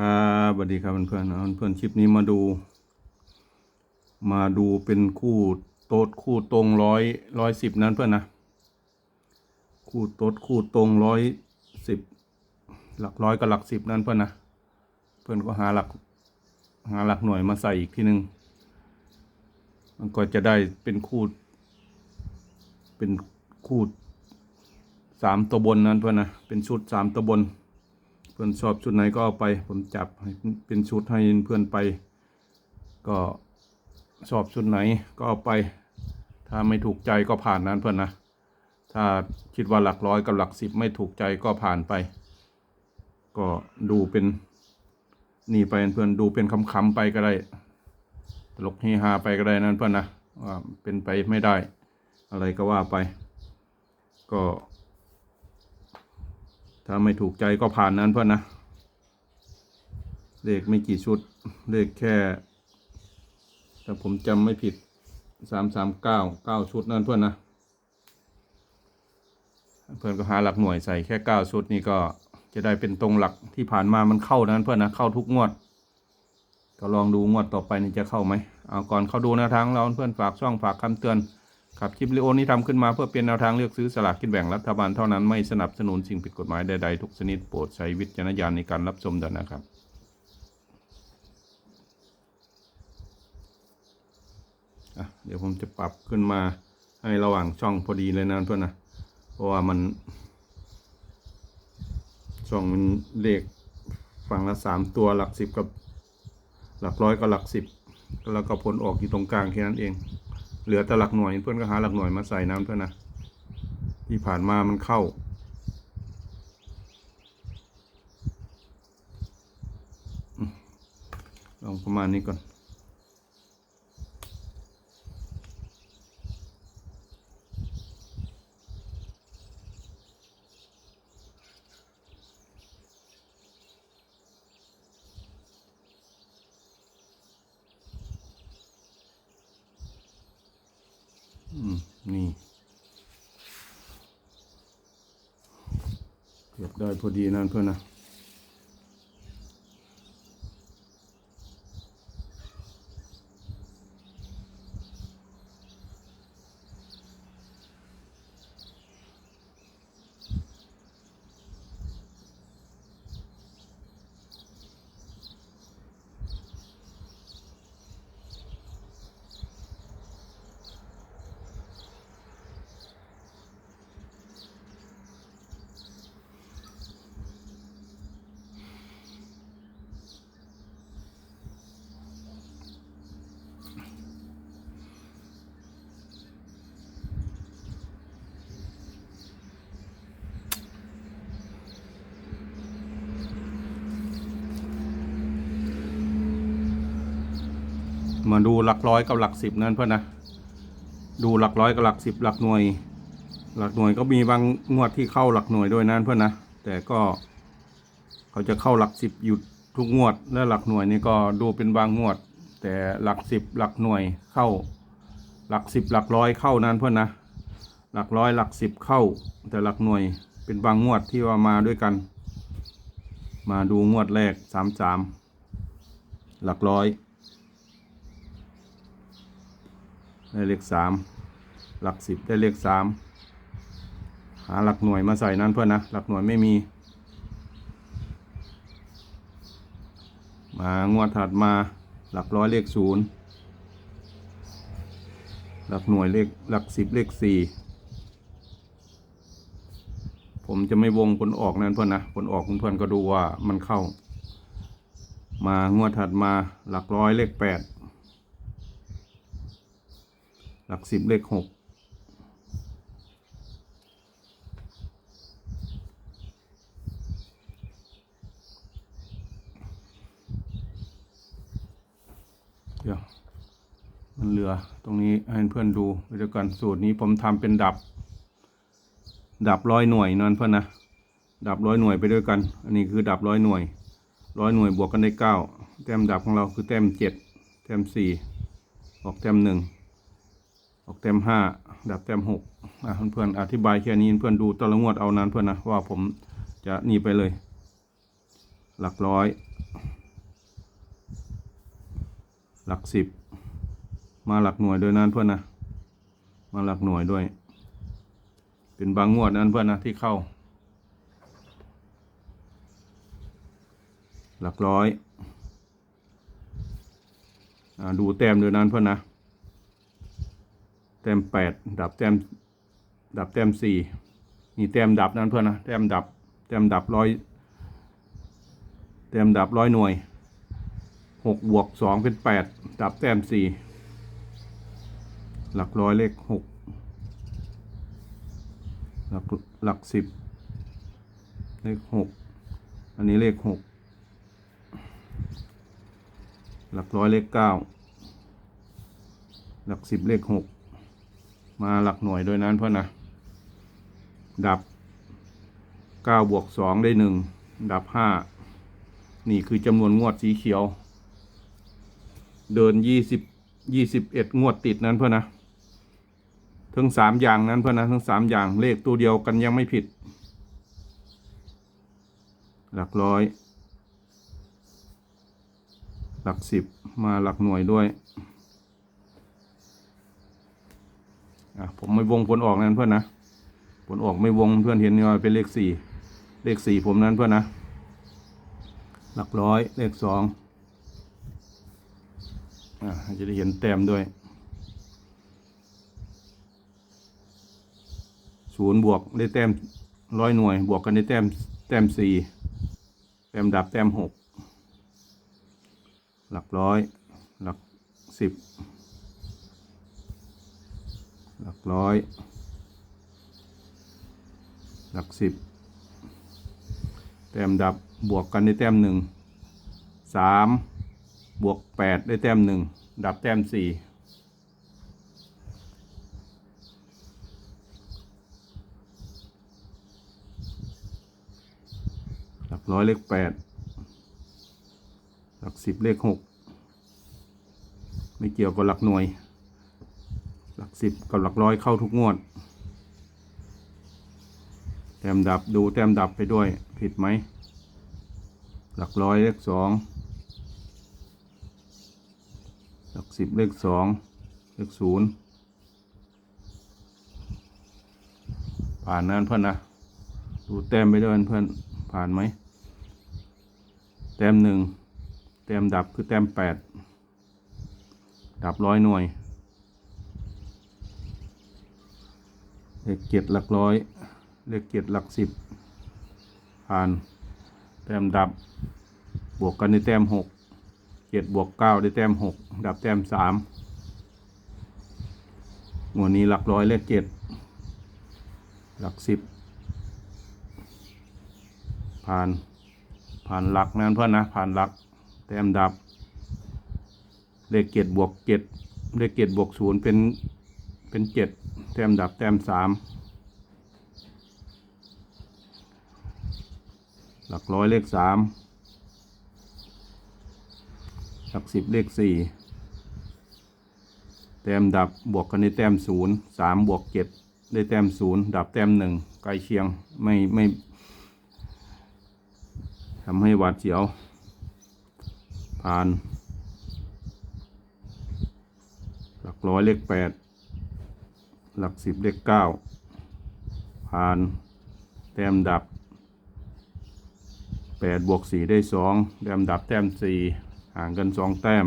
ครับสวัสดีครับเพื่อนๆเพื่อนๆคลิปนี้มาดู มาดูเป็นคู่โต๊ดคู่ตรงร้อยร้อยสิบนั้นเพื่อนนะ คู่โต๊ดคู่ตรงร้อยสิบหลักร้อยกับหลักสิบนั้นเพื่อนนะ เพื่อนก็หาหลักหาหลักหน่วยมาใส่อีกทีหนึ่งมันก็จะได้เป็นคู่ เป็นคู่สามตัวบนนั้นเพื่อนนะ เป็นชุดสามตัวบน เพื่อนชอบชุดไหนก็เอาไป ผมจับเป็นชุดให้เพื่อนไป ก็ชอบชุดไหนก็เอาไป ถ้าไม่ถูกใจก็ผ่านนั้นเพื่อนนะ ถ้าคิดว่าหลักร้อยกับหลักสิบไม่ถูกใจก็ผ่านไป ก็ดูเป็นนี่ไปเพื่อนดูเป็นคำๆไปก็ได้ ตลกเฮฮาไปก็ได้นั่นเพื่อนนะว่าเป็นไปไม่ได้ อะไรก็ว่าไป ก็ ถ้าไม่ถูกใจก็ผ่านนั้นเพื่อนนะ เลขไม่กี่ชุด เลขแค่ถ้าผมจำไม่ผิดสามสามเก้าเก้าชุดนั่นเพื่อนนะ เพื่อนก็หาหลักหน่วยใส่แค่เก้าชุดนี่ก็จะได้เป็นตรงหลักที่ผ่านมามันเข้านั้นเพื่อนนะเข้าทุกงวด ก็ลองดูงวดต่อไปนี่จะเข้าไหมเอาก่อนเข้าดูแนวทางเราเพื่อนฝากช่องฝากคำเตือน ครับคลิปวิดีโอนี้ทำขึ้นมาเพื่อเป็นแนวทางเลือกซื้อสลากกินแบ่งรัฐบาลเท่านั้นไม่สนับสนุนสิ่งผิดกฎหมายใดๆทุกชนิดโปรดใช้วิจารณญาณในการรับชมด้วยนะครับเดี๋ยวผมจะปรับขึ้นมาให้ระหว่างช่องพอดีเลยนะเพื่อนนะ เพราะว่ามันช่องมันเลขฝั่งละสามตัวหลักสิบกับหลักร้อยกับหลักสิบแล้วก็ผลออกอยู่ตรงกลางแค่นั้นเอง เหลือแต่หลักหน่วยเพื่อนก็หาหลักหน่วยมาใส่น้ำเพื่อนนะที่ผ่านมามันเข้า ลองประมาณนี้ก่อน อืม นี่ เก็บได้พอดีนั่นเพื่อนนะ มาดูหลักร้อยกับหลักสิบนั่นเพื่อนนะ ดูหลักร้อยกับหลักสิบหลักหน่วย หลักหน่วยก็มีบางงวดที่เข้าหลักหน่วยด้วยนั่นเพื่อนนะ แต่ก็ เขาจะเข้าหลักสิบอยู่ทุกงวด และหลักหน่วยนี่ก็ดูเป็นบางงวด แต่หลักสิบหลักหน่วยเข้า หลักสิบหลักร้อยเข้านั่นเพื่อนนะ หลักร้อยหลักสิบเข้า แต่หลักหน่วยเป็นบางงวดที่ว่ามาด้วยกัน มาดูงวดแรกสามสามหลักร้อย ได้เลขสามหลักสิบได้เลขสามหาหลักหน่วยมาใส่นั้นเพื่อนนะ หลักหน่วยไม่มี มางวดถัดมาหลักร้อยเลขศูนย์หลักหน่วยเลขหลักสิบเลขสี่ผมจะไม่วงผลออกนั้นเพื่อนนะผลออกเพื่อนก็ดูว่ามันเข้า มางวดถัดมาหลักร้อยเลขแปด หลักสิบเลขหกเดี๋ยวมันเหลือตรงนี้ให้เพื่อนดูไปด้วยกันสูตรนี้ผมทำเป็นดับ ดับร้อยหน่วยนั่นเพื่อนนะดับร้อยหน่วยไปด้วยกัน อันนี้คือดับร้อยหน่วยร้อยหน่วยบวกกันได้เก้าแต้มดับของเราคือแต้มเจ็ดแต้มสี่ออกแต้มหนึ่ง ออกเต็มห้าดับเต็มหกอะเพื่อนอธิบายแค่นี้เพื่อนดูแตละงวดเอานั้นเพื่อนนะว่าผมจะนี่ไปเลย หลักร้อย หลักสิบมาหลักหน่วยด้วยนั้นเพื่อนนะมาหลักหน่วยด้วย เป็นบางงวดนั้นเพื่อนนะที่เข้า หลักร้อยอดูแต้มด้วยนั้นเพื่อนนะ แต้มแปดดับแต้มดับแต้มสี่นี่แต้มดับนั้นเพื่อนนะแต้มดับแต้มดับร้อยแต้มดับร้อยหน่วยหกบวกสองเป็นแปดดับแต้มสี่หลักร้อยเลขหกหลักหลักสิบเลขหกอันนี้เลขหกหลักร้อยเลขเก้าหลักสิบเลขหก มาหลักหน่วยด้วยนั้นเพื่อนนะ ดับเก้าบวกสองได้หนึ่ง ดับห้า นี่คือจำนวนงวดสีเขียว เดินยี่สิบยี่สิบเอ็ดงวดติดนั้นเพื่อนนะทั้งสามอย่างนั้นเพื่อนนะทั้งสามอย่างเลขตัวเดียวกันยังไม่ผิด หลักร้อย หลักสิบมาหลักหน่วยด้วย อะผมไม่วงผลออกนั้นเพื่อนนะผลออกไม่วงเพื่อนเห็นนี่ว่าเป็นเลขสี่เลขสี่ผมนั้นเพื่อนนะ หลักร้อยเลขสองอ่าจะได้เห็นแต้มด้วยศูนย์บวกได้แต้มร้อยหน่วย บวกกันได้แต้มแต้มสี่แต้มดับแต้มหกหลักร้อย หลักสิบ หลักร้อย หลักสิบ แต้มดับบวกกันได้แต้มหนึ่งสามบวกแปดได้แต้มหนึ่งดับแต้มสี่หลักร้อยเลขแปดหลักสิบเลขหกไม่เกี่ยวกับหลักหน่วย สิบกับหลักร้อยเข้าทุกงวด แต้มดับดูแต้มดับไปด้วยผิดไหม หลักร้อยเลขสองหลักสิบเลขสองเลขศูนย์ผ่านนั้นเพื่อนนะ ดูแต้มไปด้วยเพื่อนผ่านไหม แต้มหนึ่งแต้มดับคือแต้มแปดดับร้อยหน่วย เลขเจ็ดหลักร้อย เลขเจ็ดหลักสิบผ่านแต้มดับบวกกันในแต้มหกเจ็ดบวกเก้าได้แต้มหกดับแต้มสามงวดนี้หลักร้อยเลขเจ็ดหลักสิบผ่านผ่านหลักนั่นเพื่อนนะผ่านหลักแต้มดับ เลขเจ็ดบวกเจ็ดเลขเจ็ดบวกศูนย์เป็นเป็นเจ็ด แต้มดับแต้มสามหลักร้อยเลขสามหลักสิบเลขสี่แต้มดับบวกกันในแต้มศูนย์สามบวกเจ็ดได้แต้มศูนย์ดับแต้มหนึ่งใกล้เคียงไม่ไม่ทำให้หวาดเสียว ผ่าน หลักร้อยเลขแปด หลักสิบเลขเก้าผ่าน แต้มดับแปดบวกสี่ได้สองแต้มดับแต้มสี่ห่างกันสองแต้ม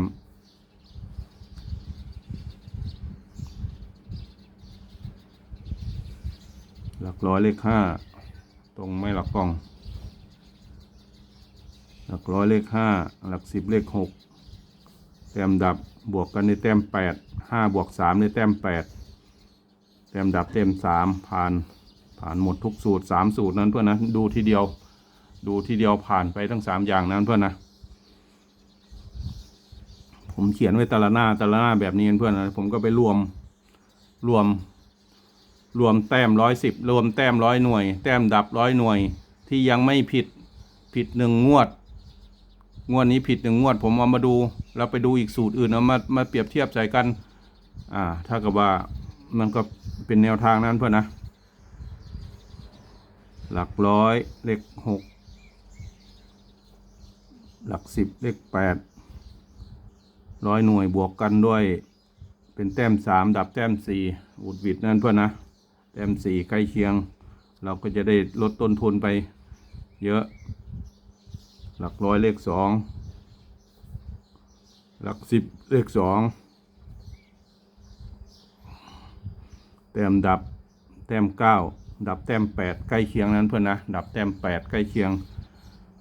หลักร้อยเลขห้าตรงไม่หลักกล้อง หลักร้อยเลขห้าหลักสิบเลขหกแต้มดับบวกกันในแต้มแปดห้าบวกสามในแต้มแปด แต้มดับเต็มสามผ่านผ่านหมดทุกสูตรสามสูตรนั้นเพื่อนนะดูทีเดียว ดูทีเดียวผ่านไปทั้งสามอย่างนั้นเพื่อนนะผมเขียนไว้แต่ละหน้าแต่ละหน้าแบบนี้เพื่อนนะผมก็ไปรวมรวมรวมแต้มร้อยสิบรวมแต้มร้อยหน่วย แต้มดับร้อยหน่วย ที่ยังไม่ผิดผิดหนึ่งงวด งวดนี้ผิดหนึ่งงวด ผมเอามาดู แล้วไปดูอีกสูตรอื่นเอามามาเปรียบเทียบใส่กัน อ่าถ้ากับว่า มันก็เป็นแนวทางนั้นเพื่อนนะ หลักร้อยเลขหกหลักสิบเลขแปดร้อยหน่วยบวกกันด้วย เป็นแต้มสามดับแต้มสี่อุดวิดนั่นเพื่อนนะ แต้มสี่ใกล้เคียง เราก็จะได้ลดต้นทุนไปเยอะ หลักร้อยเลขสองหลักสิบเลขสอง ต้มดับแต้มเก้าดับแต้มแปดใกล้เคียงนั้นเพื่อนนะดับแต้มแปดใกล้เคียง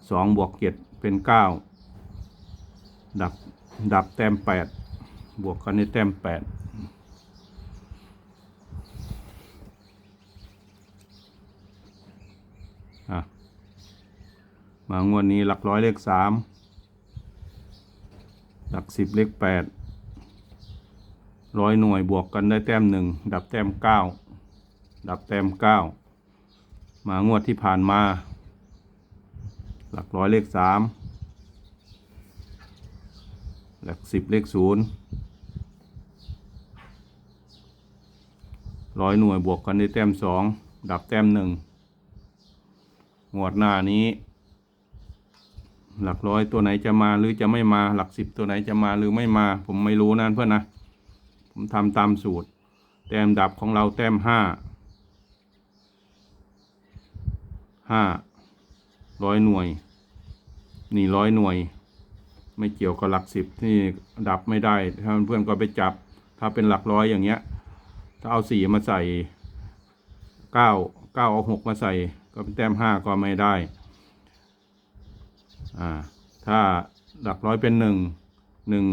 สองบวกเจ็ดเป็นเก้าดับดับแต้มแปดบวกกันในแต้มแปดมางวดนี้หลักร้อยเลขสามหลักสิบเลขแปด ร้อยหน่วยบวกกันได้แต้มหนึ่งดับแต้มเก้าดับแต้มเก้ามางวดที่ผ่านมา หลักร้อยเลขสามหลักสิบเลขศูนย์ร้อยหน่วยบวกกันได้แต้มสองดับแต้มหนึ่งงวดหน้านี้ หลักร้อยตัวไหนจะมาหรือจะไม่มาหลักสิบตัวไหนจะมาหรือไม่มา ผมไม่รู้นะเพื่อนนะ ผมทำตามสูตร แต้มดับของเราแต้มห้าห้าร้อยหน่วย นี่ร้อยหน่วย ไม่เกี่ยวกับหลักสิบที่ดับไม่ได้ ถ้าเพื่อนๆก็ไปจับ ถ้าเป็นหลักร้อยอย่างเงี้ย ถ้าเอาสี่มาใส่เก้าเก้าเอาหกมาใส่ ก็เป็นแต้มห้าก็ไม่ได้ อ่า ถ้าหลักร้อยเป็นหนึ่งหนึ่ง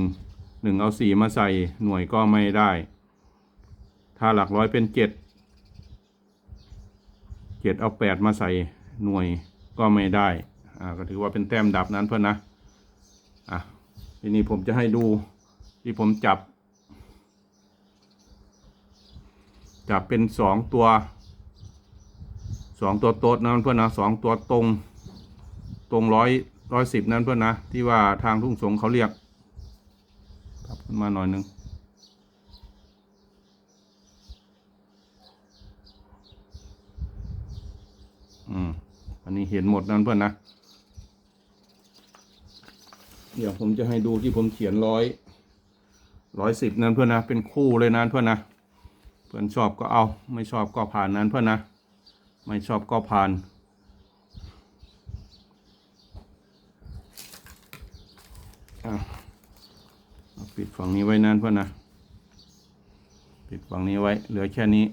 หนึ่งเอาสี่มาใส่หน่วยก็ไม่ได้ ถ้าหลักร้อยเป็นเจ็ดเจ็ดเอาแปดมาใส่หน่วยก็ไม่ได้ อ่า ก็ถือว่าเป็นแต้มดับนั้นเพื่อนนะ อะ ทีนี้ผมจะให้ดูที่ผมจับ จับเป็นสองตัวสองตัวโต๊ดนั้นเพื่อนนะสองตัวตรง ตรงร้อยร้อยสิบนั้นเพื่อนนะ ที่ว่าทางทุ่งสงเขาเรียก บขึ้นมาหน่อยนึงอืมอันนี้เห็นหมดนั้นเพื่อนนะ เดี๋ยวผมจะให้ดูที่ผมเขียนร้อยร้อยสิบนั้นเพื่อนนะ เป็นคู่เลยนั้นเพื่อนนะ เพื่อนชอบก็เอา ไม่ชอบก็ผ่านนั้นเพื่อนนะ ไม่ชอบก็ผ่านอะเอา ปิดฝั่งนี้ไว้นั้นเพื่อนนะปิดฝั่งนี้ไว้ เหลือแค่นี้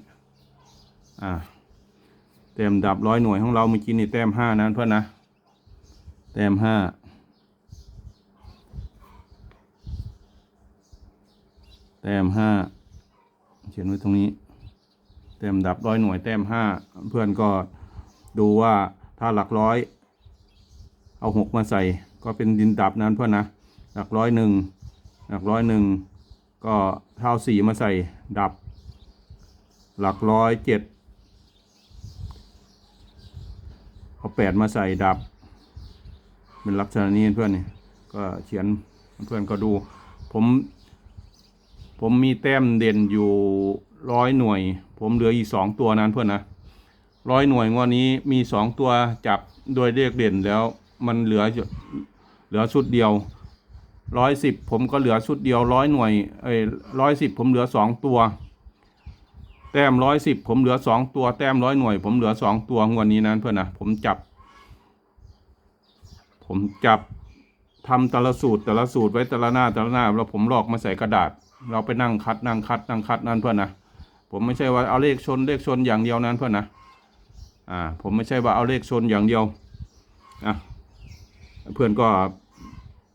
อ่าแต้มดับร้อยหน่วยของเราเมื่อกี้นี่แต้มห้านั้นเพื่อนนะแต้มห้าแต้มห้าเขียนไว้ตรงนี้แต้มดับร้อยหน่วยแต้มห้าเพื่อนก็ดูว่าถ้าหลักร้อย เอาหกมาใส่ก็เป็นดินดับนั้นเพื่อนนะ หลักร้อยหนึ่ง หลักร้อยหนึ่งก็เท่าสี่มาใส่ดับ หลักร้อยเจ็ดเอาแปดมาใส่ดับ เป็นลักษณะนี้เพื่อนนี่ก็เขียนเพื่อนก็ดูผมผมมีแต้มเด่นอยู่ร้อยหน่วย ผมเหลืออีกสองตัวนั้นเพื่อนนะร้อยหน่วยงวดนี้มีสองตัวจับโดยเลขเด่นแล้วมันเหลือเหลือชุดเดียว ร้อยสิบผมก็เหลือชุดเดียวร้อยหน่วยเอ้ร้อยสิบผมเหลือสองตัว แต้มร้อยสิบผมเหลือสองตัว แต้มร้อยหน่วย ผมเหลือสองตัวงวดนี้นั้นเพื่อนนะผมจับ ผมจับทำแต่ละสูตรแต่ละสูตรไว้แต่ละหน้าแต่ละหน้าแล้วผมลอกมาใส่กระดาษ เราไปนั่งคัดนั่งคัดนั่งคัดนั่นเพื่อนนะผมไม่ใช่ว่าเอาเลขชนเลขชนอย่างเดียวนั้นเพื่อนนะอ่า ผมไม่ใช่ว่าเอาเลขชนอย่างเดียวอะเพื่อนก็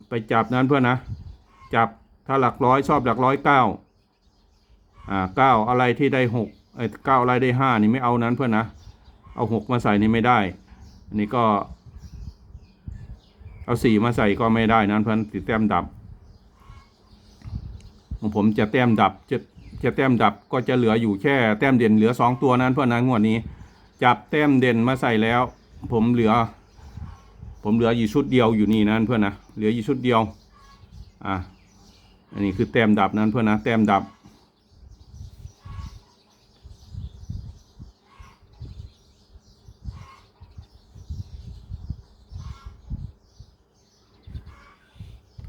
ไปจับนั้นเพื่อนนะ จับถ้าหลักร้อยชอบหลักร้อยเก้าอ่าเก้าอะไรที่ได้หกไอ้เก้าอะไรได้ห้านี่ไม่เอานั้นเพื่อนนะ เอาหกมาใส่นี่ไม่ได้ อันนี้ก็ เอาสี่มาใส่ก็ไม่ได้นั้นเพื่อนติดแต้มดับของผมจะแต้มดับจะจะแต้มดับก็จะเหลืออยู่แค่แต้มเด่นเหลือสองตัวนั้นเพื่อนนะงวดนี้ จับแต้มเด่นมาใส่แล้ว ผมเหลือ ผมเหลืออยู่ชุดเดียวอยู่นี่นั้นเพื่อนนะ เหลืออยู่ชุดเดียว อะ อันนี้คือแต้มดับนั้นเพื่อนนะ แต้มดับ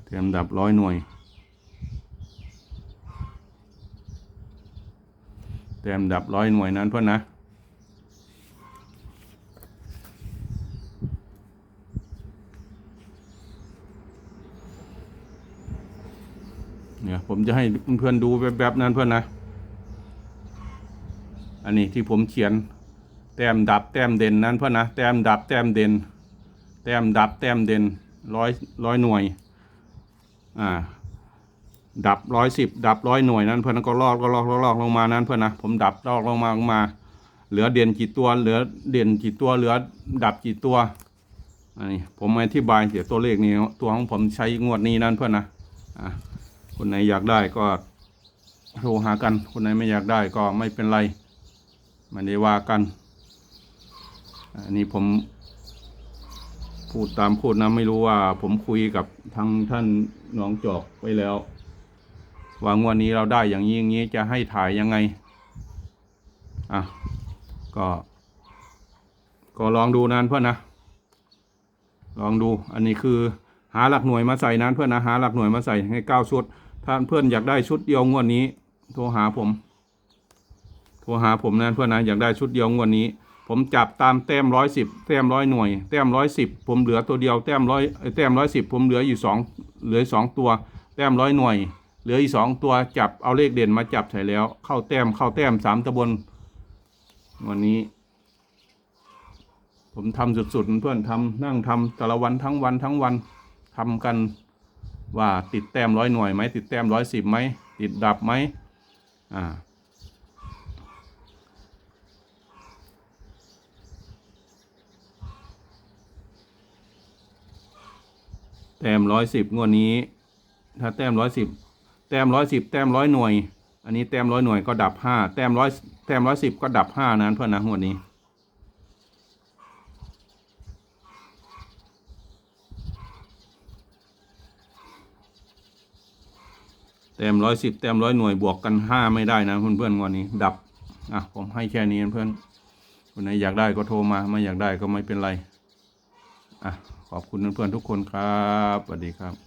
เต็มดับร้อยหน่วยเต็มดับร้อยหน่วยนั้นเพื่อนนะ ผมจะให้เพื่อนดูแบบๆนั้นเพื่อนนะ อันนี้ที่ผมเขียน แต้มดับแต้มเด่นนั้นเพื่อนนะ แต้มดับแต้มเด่น แต้มดับแต้มเด่นร้อยร้อยหน่วย อ่า ดับร้อยสิบดับร้อยหน่วยนั้นเพื่อนก็ลอกก็ลอกลอกลงมานั้นเพื่อนนะ ผมดับลอกลงมาลงมา เหลือเด่นกี่ตัว เหลือเด่นกี่ตัว เหลือดับกี่ตัว อันนี้ผมอธิบายเสียตัวเลขนี้ตัวของผมใช้งวดนี้นั่นเพื่อนนะ อ่า คนไหนอยากได้ก็โทรหากัน คนไหนไม่อยากได้ก็ไม่เป็นไรไม่ได้ว่ากัน อันนี้ผมพูดตามพูดนะไม่รู้ว่าผมคุยกับทางท่านหน้องจอกไว้แล้ว ว่างวันนี้เราได้อย่างนี้อย่างนี้จะให้ถ่ายยังไง อะ ก็ ก็ลองดูนั้นเพื่อนนะ ลองดู อันนี้คือหาหลักหน่วยมาใส่นั้นเพื่อนนะหาหลักหน่วยมาใส่ให้เก้าชุด ถ้าเพื่อนอยากได้ชุดเดียวงวดนี้ โทรหาผม โทรหาผมนะเพื่อนนะอยากได้ชุดเดียวงวดนี้ ผมจับตามแต้มร้อยสิบแต้มร้อยหน่วยแต้มร้อยสิบผมเหลือตัวเดียวแต้มร้อยแต้มร้อยสิบผมเหลืออยู่สองเหลือสองตัว แต้มร้อยหน่วย เหลืออีกสองตัวจับเอาเลขเด่นมาจับใส่แล้ว เข้าแต้มเข้าแต้มสามตะบนวันนี้ ผมทำสุดๆเพื่อนทำนั่งทำแต่ละวันทั้งวันทั้งวันทำกัน ว่าติดแต้มร้อยหน่วยไหมติดแต้มร้อยสิบไหมติดดับไหมอ่าแต้มร้อยสิบงวดนี้ ถ้าแต้มร้อยสิบแต้มร้อยสิบแต้มร้อยหน่วย อันนี้แต้มร้อยหน่วยก็ดับห้าแต้มร้อยแต้มร้อยสิบก็ดับห้านั้นเพื่อนนะงวดนี้ เต็มร้อยสิบเต็มร้อยหน่วยบวกกันห้าไม่ได้นะเพื่อนเพื่อนๆวันนี้ ดับอะผมให้แค่นี้เพื่อนคนไหนอยากได้ก็โทรมาไม่อยากได้ก็ไม่เป็นไรอะขอบคุณเพื่อนๆทุกคนครับสวัสดีครับ